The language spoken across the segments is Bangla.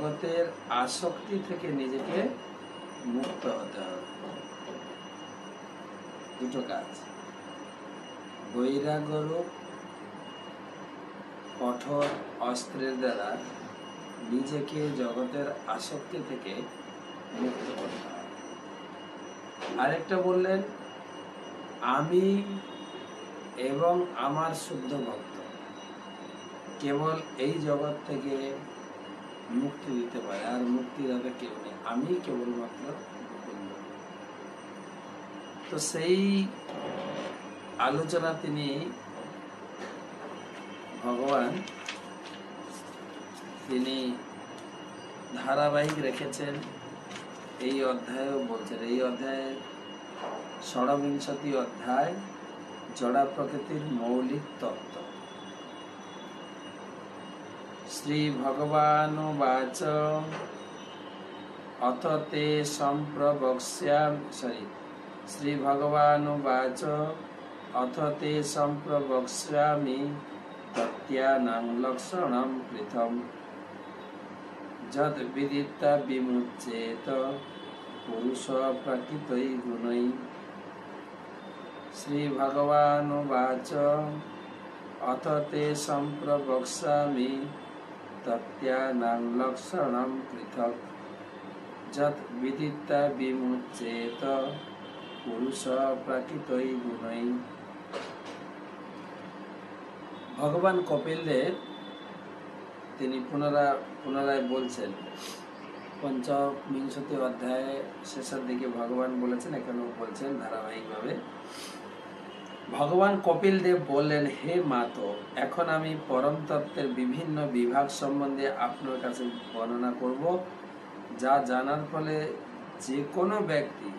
জগতের আসক্তি থেকে নিজেকে মুক্ত হতে হবে। দুটো কাজ। বৈরাগ্যরূপ কঠোর অস্ত্রের দ্বারা নিজেকে জগতের আসক্তি থেকে মুক্ত করতে হবে। আরেকটা বললেন, আমি এবং আমার শুদ্ধ ভক্ত। কেবল এই জগৎ থেকে মুক্তি দিতে পারে, আর মুক্তি দাতা কেউ নেই। আমি কেবলমাত্র তো সেই আলোচনা তিনি ভগবান, তিনি ধারাবাহিক রেখেছেন। এই অধ্যায়েও বলছেন, এই অধ্যায়ে ষড়বিংশতি অধ্যায়, জড়া প্রকৃতির মৌলিক তত্ত্ব। श्रीभगवानुवाच। अथ ते सम्प्रवक्ष्यामि सरी श्रीभगवानुवाच। अथ ते सम्प्रवक्ष्यामि तत्यानां लक्षणं कृतम् यद्विदिता पुरुष पुरुषप्रकृतै गुणै श्रीभगवानुवाच। अथ ते सम्प्रवक्ष्यामि লক্ষণম পৃথক যৎ বিদিতা বিমুচ্যেত পুরুষ প্রকৃতই গুণই ভগবান কপিল তিনি পুনরা পুনরায় বলছেন পঞ্চবিংশতি অধ্যায়ে শেষের দিকে ভগবান বলেছেন এখানেও বলছেন ধারাবাহিকভাবে ভগবান কপিল দেব বললেন, হে মাতো এখন আমি পরম তত্ত্বের বিভিন্ন বিভাগ সম্বন্ধে আপনার কাছে বর্ণনা করব, যা জানার ফলে যে কোনো ব্যক্তি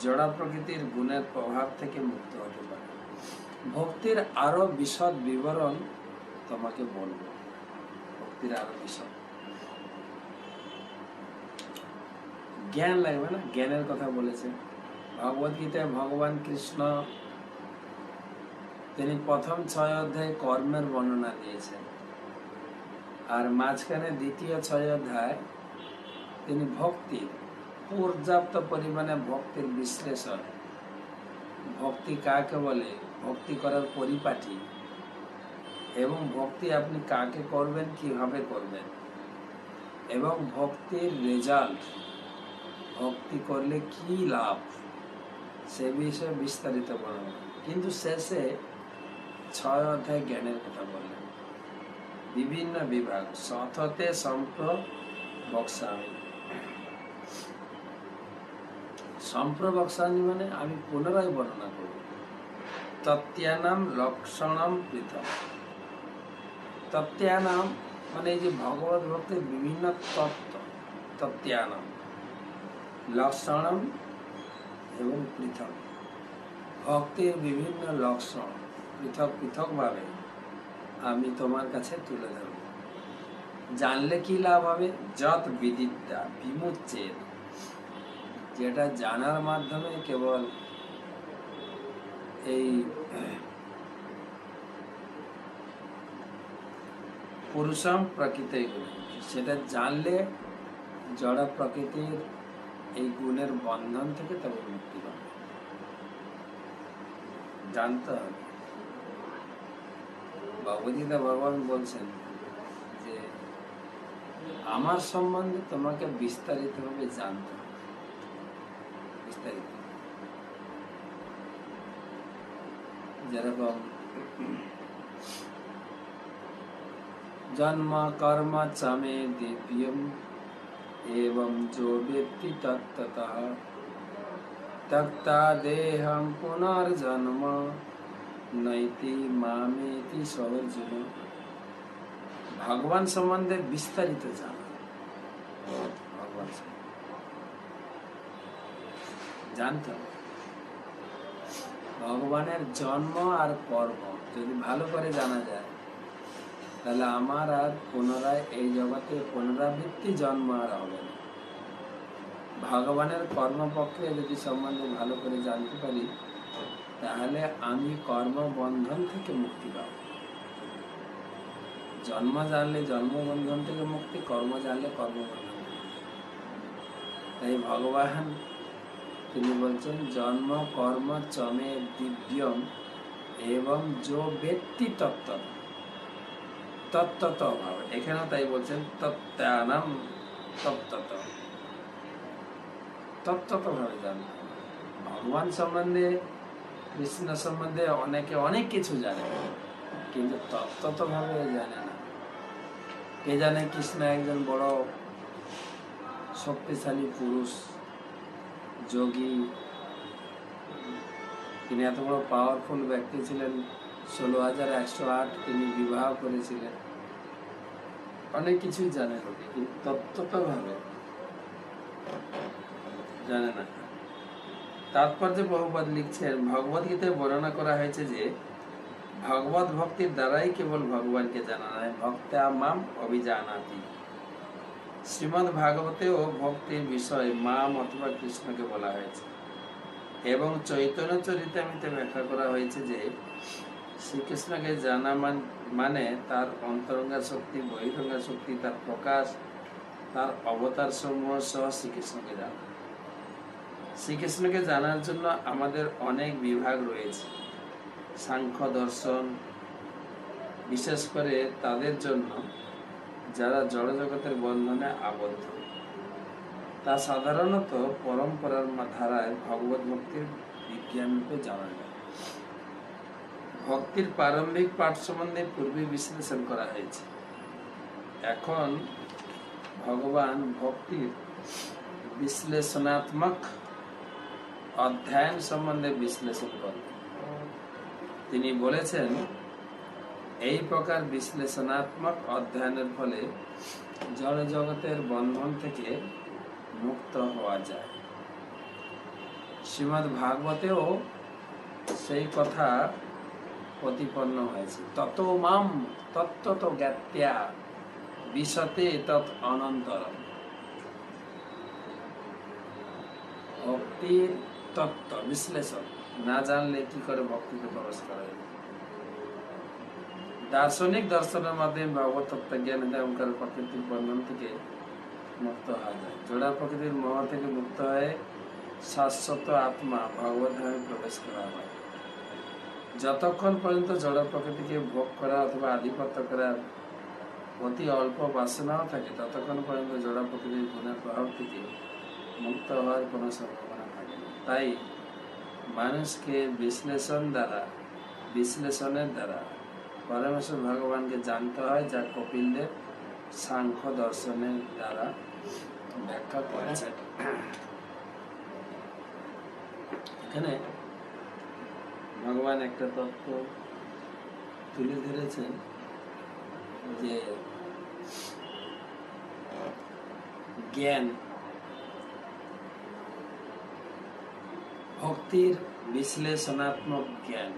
জড়া প্রকৃতির গুণের প্রভাব থেকে মুক্ত হতে পারে। ভক্তির আরও বিশদ বিবরণ তোমাকে বলব। ভক্তির আরও বিশদ। জ্ঞান লাগবে না? জ্ঞানের কথা বলেছে। ভগবত গীতায় ভগবান কৃষ্ণ তিনি প্রথম ছয় অধ্যায় কর্মের বর্ণনা দিয়েছেন। আর মাঝখানে দ্বিতীয় ছয় অধ্যায় তিনি ভক্তি, পর্যাপ্ত পরিমাণে ভক্তির বিশ্লেষণ। ভক্তি কাকে বলে? ভক্তি করার পরিপাটি। এবং ভক্তি আপনি কাকে করবেন, কীভাবে করবেন? এবং ভক্তির রেজাল্ট, ভক্তি করলে কি লাভ? সে বিষয়ে বিস্তারিত বর্ণনা কিন্তু শেষে ছয় অধ্যায় জ্ঞানের কথা বললেন। বিভিন্ন বিভাগ, সততে সম্প্র বক্সামি সম্প্রবক্সামি মানে আমি পুনরায় বর্ণনা করব। তত্ত্বানাম লক্ষণম পৃথক। তত্ত্বানাম মানে এই যে ভগবত ভক্তির বিভিন্ন তত্ত্ব, তত্ত্বানাম। লক্ষণম এবং পৃথক। ভক্তির বিভিন্ন লক্ষণ। পৃথক পৃথকভাবে আমি তোমার কাছে তুলে ধরব। জানলে কি লাভ হবে? যত বিদিতা বিমুচ্ছেদ যেটা জানার মাধ্যমে কেবল এই পুরুষম প্রকৃতির সেটা জানলে জড় প্রকৃতির এই গুণের বন্ধন থেকে তবে মুক্তি পাবে। জানতে হবে। ভগবদ্গীতা ভগবান বলছেন যে আমার সম্বন্ধে তোমাকে বিস্তারিতভাবে জানতে হবে বিস্তারিত যেরকম জন্ম কর্ম চমে দিব্যম এবং जो व्यक्ति तत्ततः तक्ता देहम पुनर्जन्म নৈতি মামেতি সহর্জুন ভগবান সম্বন্ধে বিস্তারিত জানা। ভগবান জানতে হবে। ভগবানের জন্ম আর কর্ম যদি ভালো করে জানা যায়, তাহলে আমার আর পুনরায় এই জগতে পুনরাবৃত্তি জন্ম আর হবে না। ভগবানের কর্মপক্ষে যদি সম্বন্ধে ভালো করে জানতে পারি তাহলে আমি কর্মবন্ধন থেকে মুক্তি পাব। জন্ম জানলে জন্মবন্ধন থেকে মুক্তি, কর্ম জানলে কর্মবন্ধন তাই ভগবান তিনি বলছেন, জন্ম, কর্ম, চমে দিব্যম এবং যো ব্যক্তি তত্ত্ব। তত্ত্বত ভাব এখানেও তাই বলছেন, তত্ত্বানাম তত্ত্বত। তত্ত্বত ভাবে জানতে। ভগবান সম্বন্ধে কৃষ্ণ সম্বন্ধে অনেকে অনেক কিছু জানে, কিন্তু তত্ত্বত ভাবে জানে না। কে জানে কৃষ্ণ একজন বড় শক্তিশালী পুরুষ, যোগী, তিনি এত বড় পাওয়ারফুল ব্যক্তি ছিলেন, ষোলো হাজার একশো আট তিনি বিবাহ করেছিলেন। অনেক কিছুই জানে লোকে কিন্তু তত্ত্বতভাবে জানে না। তাৎপর্য বহুপদ লিখছেন ভগবত গীতায় বর্ণনা করা হয়েছে যে, ভগবত ভক্তির দ্বারাই কেবল ভগবানকে জানা নয় ভক্তা মাম অভিজানাতি। শ্রীমদ ভাগবতেও ভক্তির বিষয় মাম অথবা কৃষ্ণকে বলা হয়েছে। এবং চৈতন্য চরিতামিতে ব্যাখ্যা করা হয়েছে যে, শ্রীকৃষ্ণকে জানা মান- মানে তার অন্তরঙ্গা শক্তি, বহিরঙ্গা শক্তি, তার প্রকাশ, তার অবতার সমূহ সহ শ্রীকৃষ্ণকে জানা শ্রীকৃষ্ণকে জানার জন্য আমাদের অনেক বিভাগ রয়েছে। সাংখ্য, দর্শন, বিশেষ করে তাদের জন্য যারা জড়জগতের বন্ধনে আবদ্ধ। তা সাধারণত পরম্পরার ধারায় ভগবত ভক্তির বিজ্ঞান জানা যায়। ভক্তির প্রারম্ভিক পাঠ সম্বন্ধে পূর্বে বিশ্লেষণ করা হয়েছে। এখন ভগবান ভক্তির বিশ্লেষণাত্মক অধ্যয়ন সম্বন্ধে বিশ্লেষণ করেন। তিনি বলেছেন, এই প্রকার বিশ্লেষণাত্মক অধ্যয়নের ফলে জড় জগতের বন্ধন থেকে মুক্ত হওয়া যায়। শ্রীমৎ ভাগবতেও সেই কথা প্রতিপন্ন হয়েছে। তত মাম তত্ত্বত জ্ঞাত্যা বিশতে তৎ অনন্তরম। ভক্তির তত্ত্ব বিশ্লেষণ। না জানলে কি করে ভক্তিতে প্রবেশ করা যাবে দার্শনিক দর্শনের মাধ্যমে ভগবত তত্ত্ব জ্ঞান ওঙ্কার প্রকৃতির বন্ধন থেকে মুক্ত হওয়া যায়। জোড়া প্রকৃতির মোহ থেকে মুক্ত হয়ে শাশ্বত আত্মা ভগবত প্রবেশ করা হয়। যতক্ষণ পর্যন্ত জড় প্রকৃতিকে ভোগ করা অথবা আধিপত্য করার অতি অল্প বাসনাও থাকে, ততক্ষণ পর্যন্ত জড় প্রকৃতির গুণের প্রভাব থেকে মুক্ত হওয়ার কোনো সম্ভাবনা তাই মানুষকে বিশ্লেষণ দ্বারা, বিশ্লেষণের দ্বারা পরমেশ্বর ভগবানকে জানতে হয় যা কপিলদেব সাংখ্য দর্শনের দ্বারা ব্যাখ্যা করেছেন। এখানে ভগবান একটা তত্ত্ব তুলে ধরেছেন যে জ্ঞান ভক্তির বিশ্লেষণাত্মক জ্ঞান।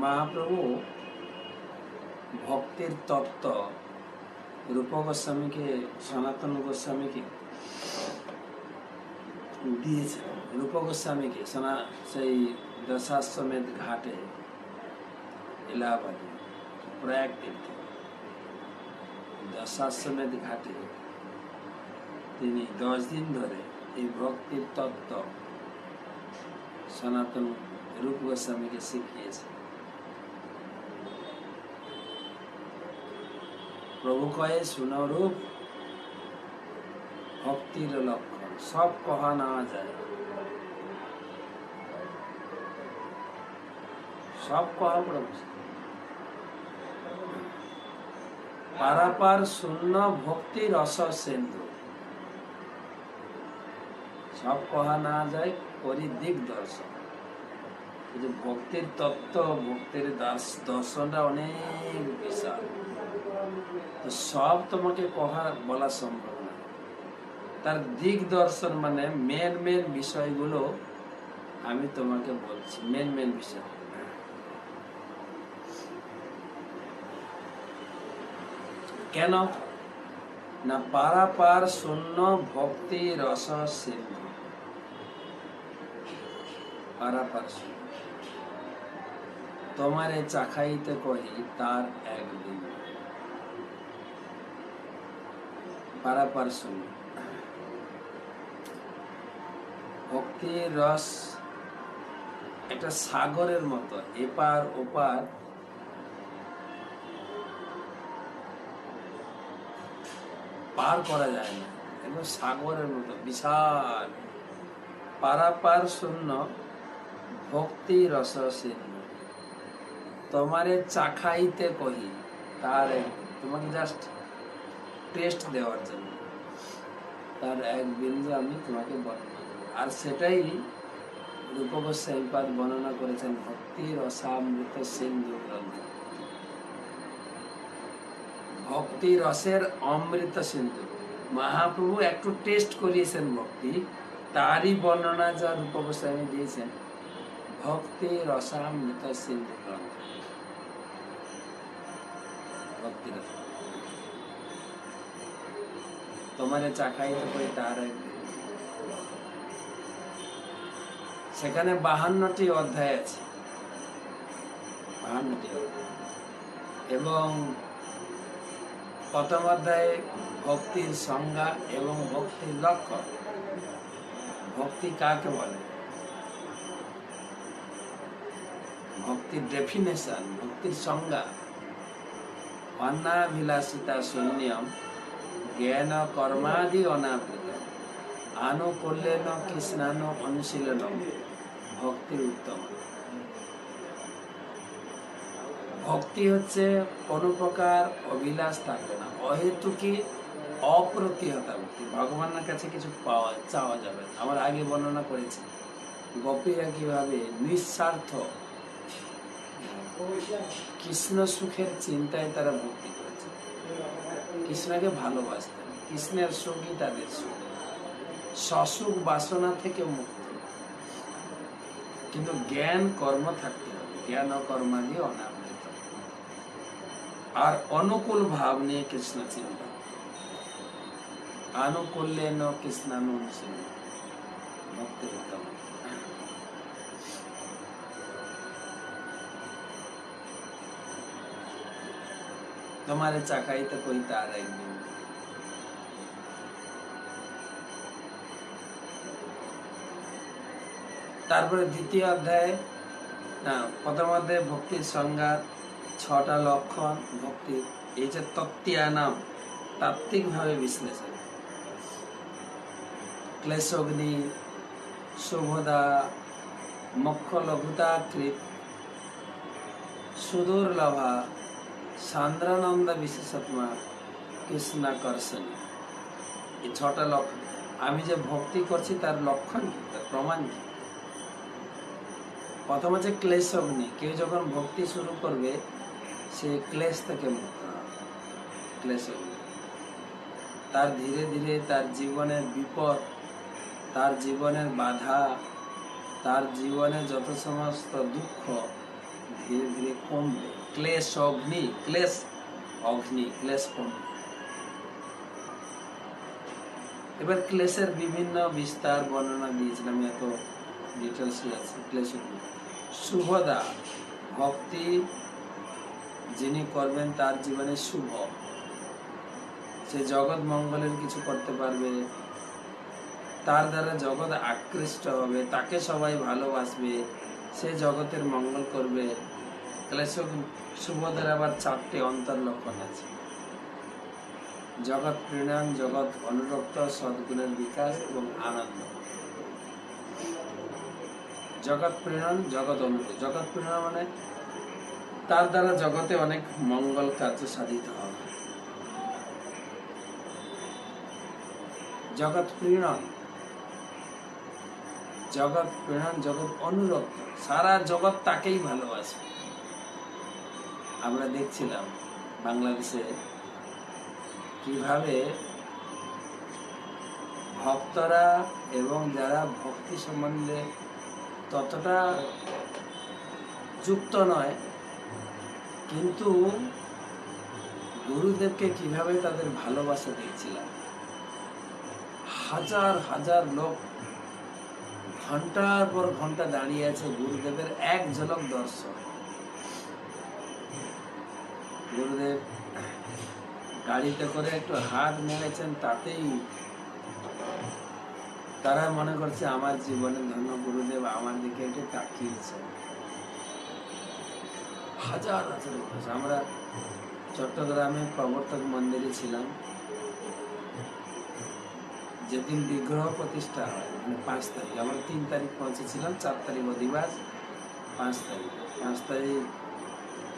মহাপ্রভু ভক্তির তত্ত্ব রূপ গোস্বামীকে, সনাতন গোস্বামীকে দিয়েছেন। রূপ গোস্বামীকে, সনা, সেই দশাশ্বমেধ ঘাটে এলাহাবাদে প্রয়াগ তীর্থে দশাশ্বমেধ ঘাটে তিনি দশ দিন ধরে এই ভক্তির তত্ত্ব সনাতন রূপ গোস্বামীকে শিখিয়েছে। প্রভু কয়ে সুনরূপ ভক্তির লক্ষণ, সব কহা না যায়। সব কহা প্রভু পারাপার শূন্য ভক্তি রস সিন্ধু সব কহা না যায় করি দিক দর্শন যে ভক্তির তত্ত্ব, ভক্তির দাস- দর্শনটা অনেক বিশাল। তো সব তোমাকে কহা, বলা সম্ভব না। তার দিক দর্শন মানে মেন মেন বিষয়গুলো আমি তোমাকে বলছি মেন মেন বিষয়। কেন? না, পারাপার শূন্য ভক্তি রস সিন্ধু পারাপার শূন্য তোমারে চাখাইতে কহি তার একদিন। পারাপার শূন্য ভক্তির রস একটা সাগরের মতো, এপার ওপার। পার করা যায় না, একদম সাগরের মতো, বিশাল। পারাপার শূন্য ভক্তি রস শূন্য তোমারে চাখাইতে কহি, তার তোমাকে জাস্ট টেস্ট দেওয়ার জন্য। তার এক বিন্দু আমি তোমাকে বর্ণনা। আর সেটাই রূপগোস্বাইপাদ বর্ণনা করেছেন, ভক্তি রসামৃত সিন্ধু গ্রন্থে। ভক্তি রসের অমৃত সিন্ধু। মহাপ্রভু একটু টেস্ট করিয়েছেন ভক্তি, তারই বর্ণনা যা রূপগোস্বামী দিয়েছেন। ভক্তি রসামৃত সিন্ধু গ্রন্থ ভক্তি তোমারে চাখাইতে করি তার। সেখানে বাহান্নটি অধ্যায় আছে। বাহান্নটি অধ্যায়। এবং প্রথম অধ্যায়ে ভক্তির সংজ্ঞা এবং ভক্তির লক্ষ্য। ভক্তি কাকে বলে? ভক্তির ডেফিনেশন ভক্তির সংজ্ঞা। অন্নাভিলাষিতা শূন্যম, জ্ঞান কর্মাদি অনাবৃত। আনুকূল্যেন কৃষ্ণান অনুশীলন ভক্তির উত্তম। ভক্তি হচ্ছে কোনো প্রকার অভিলাষ থাকবে না। অহেতুকি অপ্রতিহতা ভক্তি। ভগবানের কাছে কিছু পাওয়া, চাওয়া যাবে আমার আগে বর্ণনা করেছি। গোপীরা কীভাবে নিঃস্বার্থ কৃষ্ণ সুখের চিন্তায় তারা ভক্তি করেছে। কৃষ্ণকে ভালোবাসতেন। কৃষ্ণের সুখই তাদের সুখ সসুখ বাসনা থেকে মুক্ত। কিন্তু জ্ঞান কর্ম থাকতে হবে। জ্ঞান ও কর্মাদি অনাবৃত। আর অনুকূল ভাব নিয়ে কৃষ্ণ চিন্তা। আনুকূল্যে ন কৃষ্ণানুসীন ভক্তির উত্তম। তোমারে চাকাইতে কই তার একদিন তারপরে দ্বিতীয় অধ্যায়ে, না, প্রথম অধ্যায়ে ভক্তির সংজ্ঞা, ছটা লক্ষণ ভক্তির এই যে তত্ত্বিয়া নাম তাত্ত্বিকভাবে বিশ্লেষণ। ক্লেশগ্নি, শুভদা মক্ষ লঘুতাকৃত সুদূর্লভা সান্দ্রানন্দ বিশেষাত্মা কৃষ্ণাকর্ষণ এই ছটা লক্ষণ আমি যে ভক্তি করছি, তার লক্ষণ কি? তার প্রমাণ কি? প্রথম হচ্ছে ক্লেশ অগ্নি। কেউ যখন ভক্তি শুরু করবে, সে ক্লেশ থেকে মুক্ত ক্লেশ অগ্নি। তার ধীরে ধীরে তার জীবনের বিপদ, তার জীবনের বাধা, তার জীবনে যত সমস্ত দুঃখ ধীরে ধীরে কমবে। ক্লেশ অগ্নি ক্লেশ অগ্নি, ক্লেশ এবার ক্লেশের বিভিন্ন বিস্তার বর্ণনা দিয়েছিলাম, এত ডিটেলস আছে, ক্লেশ শুভদা, ভক্তি যিনি করবেন তার জীবনে শুভ। সে জগৎ মঙ্গলের কিছু করতে পারবে, তার দ্বারা জগৎ আকৃষ্ট হবে, তাকে সবাই ভালোবাসবে, সে জগতের মঙ্গল করবে। ক্লেশ শুভদের আবার চারটি অন্তর্লক্ষণ আছে। জগৎ প্রেরণ জগৎ অনুরক্ত, সদ্গুণের বিকাশ এবং আনন্দ। জগৎ প্রেরণ জগৎ অনুরক্ত। জগৎ প্রেরণ মানে তার দ্বারা জগতে অনেক মঙ্গল কার্য সাধিত হবে। জগৎ প্রেরণ জগৎ প্রেরণ জগৎ অনুরক্ত। সারা জগৎ তাকেই ভালোবাসে। আমরা দেখছিলাম বাংলাদেশে কীভাবে ভক্তরা এবং যারা ভক্তি সম্বন্ধে ততটা যুক্ত নয়, কিন্তু গুরুদেবকে কীভাবে তাদের ভালোবাসা দেখছিলাম। হাজার হাজার লোক ঘণ্টার পর ঘণ্টা দাঁড়িয়ে আছে গুরুদেবের এক ঝলক দর্শন। গুরুদেব গাড়িতে করে একটু হাত মেরেছেন তাতেই তারা মনে করছে আমার জীবনে ধন্য গুরুদেব আমার দিকে একটু তাকিয়েছেন। হাজার হাজার মানুষ আমরা চট্টগ্রামে প্রবর্তক মন্দিরে ছিলাম। যেদিন বিগ্রহ প্রতিষ্ঠা হয় মানে পাঁচ তারিখ, আমরা তিন তারিখ পৌঁছেছিলাম, চার তারিখ অধিবাস, পাঁচ তারিখ। পাঁচ তারিখ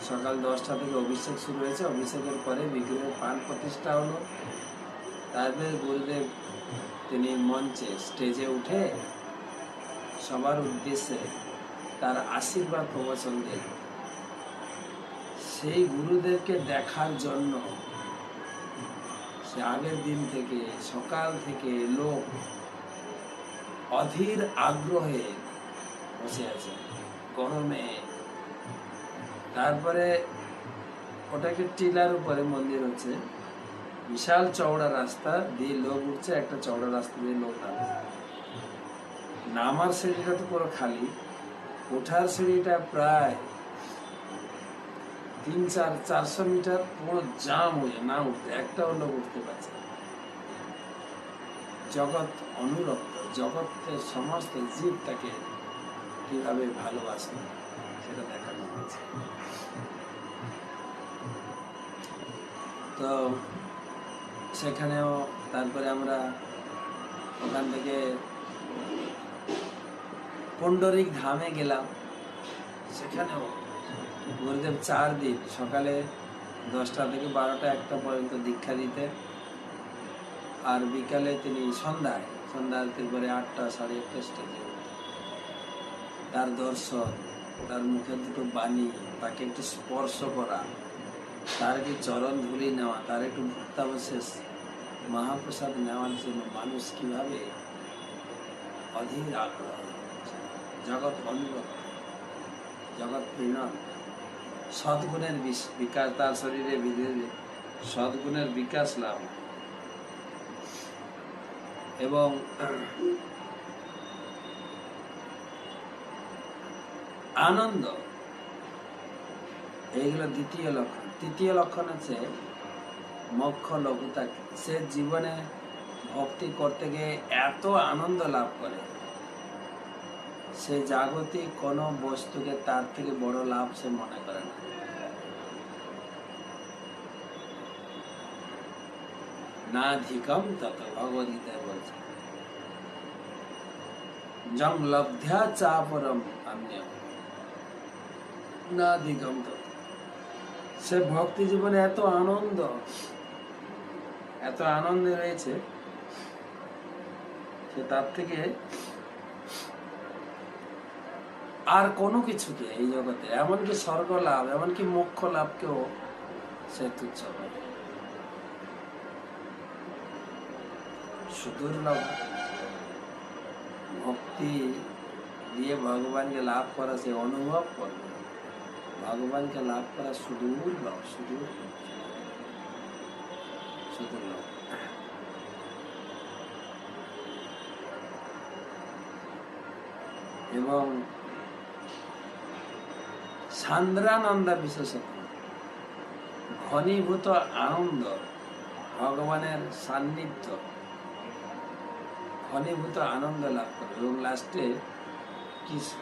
সকাল দশটা থেকে অভিষেক শুরু হয়েছে। অভিষেকের পরে বিগ্রহের পান প্রতিষ্ঠা হলো। তারপরে গুরুদেব, তিনি মঞ্চে স্টেজে উঠে সবার উদ্দেশ্যে তার আশীর্বাদ প্রবচন দেন। সেই গুরুদেবকে দেখার জন্য সে আগের দিন থেকে, সকাল থেকে লোক অধীর আগ্রহে বসে আছে। গরমে তারপরে ওটাকে টিলার উপরে মন্দির হচ্ছে। বিশাল চওড়া রাস্তা দিয়ে লোক উঠছে, একটা চওড়া রাস্তা দিয়ে লোক নামছে। নামার সিঁড়িটা তো পুরো খালি। ওঠার সিঁড়িটা প্রায় তিন চার, চারশো মিটার পুরো জাম হয়ে না উঠতে একটাও লোক উঠতে পারছে জগৎ অনুরক্ত, জগতের সমস্ত জীব তাকে কীভাবে ভালোবাসে, সেটা দেখানো হয়েছে। তো সেখানেও তারপরে আমরা ওখান থেকে পণ্ডরিক ধামে গেলাম। সেখানেও গুরুদেব চার দিন, সকালে দশটা থেকে বারোটা একটা পর্যন্ত দীক্ষা দিতে আর বিকালে তিনি সন্ধ্যায় সন্ধ্যা আরতির পরে আটটা, সাড়ে আটটা স্টেজে তার দর্শন, তার মুখে দুটো বাণী, তাকে একটু স্পর্শ করা তার একটু চরণ ধুলি নেওয়া, তার একটু ভক্তাবশেষ মহাপ্রসাদ নেওয়ার জন্য মানুষ কীভাবে অধীর আগ্রহ জগৎ অনুরোধ জগৎ প্রিণন সদ্গুণের বিকাশ, তার শরীরে ভিতরে সদ্গুণের বিকাশ লাভ। এবং আনন্দ, এইগুলো দ্বিতীয় লক্ষণ তৃতীয় লক্ষণ হচ্ছে মোক্ষ লঘুতা। সে জীবনে ভক্তি করতে গিয়ে এত আনন্দ লাভ করে। সে জাগতিক কোনো বস্তুকে তার থেকে বড় লাভ সে মনে করে না। নাধিকম তত ভগবদ্গীতায় বলছে। জম লব্ধ্যা চাপরম অন্য নাধিকম তত সে ভক্তি জীবনে এত আনন্দ, এত আনন্দে রয়েছে, সে তার থেকে আর কোনো কিছুকে এই জগতে, এমনকি স্বর্গ লাভ এমনকি মোক্ষ লাভকেও সে তুচ্ছ করে। সুদুর্লভ ভক্তি দিয়ে ভগবানকে লাভ করা সে অনুভব করবে। ভগবানকে লাভ করা সুদূর্লভ সুদূর্লভ সুদূর্লভ এবং সান্দ্রানন্দা বিশেষত ঘনীভূত আনন্দ, ভগবানের সান্নিধ্য, ঘনীভূত আনন্দ লাভ করে। এবং লাস্টে কৃষ্ণ